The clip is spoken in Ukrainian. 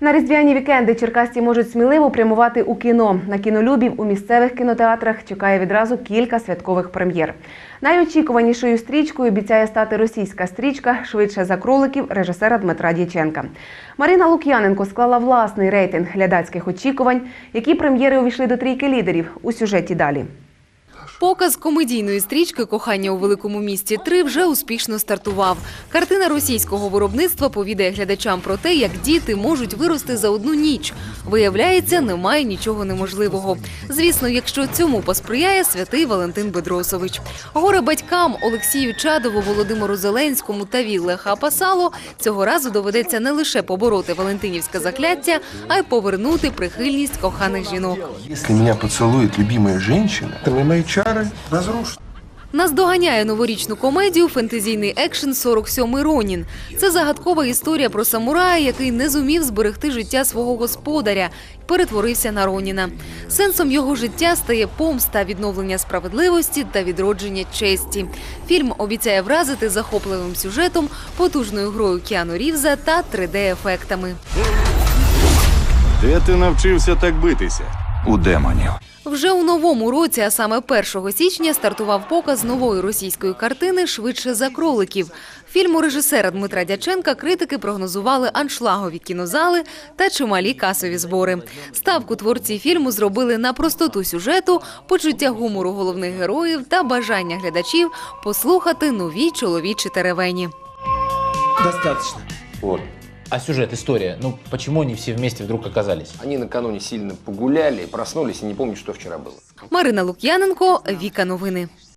На різдвяні вікенди черкасці можуть сміливо прямувати у кіно. На кінолюбів у місцевих кінотеатрах чекає відразу кілька святкових прем'єр. Найочікуванішою стрічкою обіцяє стати російська стрічка швидше за кроликів режисера Дмитра Дяченка. Марина Лук'яненко склала власний рейтинг глядацьких очікувань, які прем'єри увійшли до трійки лідерів у сюжеті далі. Показ комедійної стрічки Кохання у великому місті 3 вже успішно стартував. Картина російського виробництва повідає глядачам про те, як діти можуть вирости за одну ніч. Виявляється, немає нічого неможливого. Звісно, якщо цьому посприяє святий Валентин Бедросович. Горе батькам Олексію Чадову, Володимиру Зеленському та Вілле Хапасало цього разу доведеться не лише побороти Валентинівське закляття, а й повернути прихильність коханих жінок. Если меня поцелует любимая женщина, то мои чары разрушат. Наздоганяє новорічну комедію фентезійний екшен «47-й Ронін. Це загадкова історія про самурая, який не зумів зберегти життя свого господаря і перетворився на Роніна. Сенсом його життя стає помста, відновлення справедливості та відродження честі. Фільм обіцяє вразити захопливим сюжетом, потужною грою Кіану Рівза та 3D-ефектами. Де ти навчився так битися? У демонів. Вже у новому році, а саме 1 січня, стартував показ нової російської картини Швидше за кроликів. Фільму режисера Дмитра Дяченка критики прогнозували аншлагові кінозали та чималі касові збори. Ставку творці фільму зробили на простоту сюжету, почуття гумору головних героїв та бажання глядачів послухати нові чоловічі теревені. Достаточно. А сюжет, история, ну почему они все вместе вдруг оказались? Они накануне сильно погуляли, проснулись и не помнят, что вчера было. Марина Лук'яненко, Віка Новини.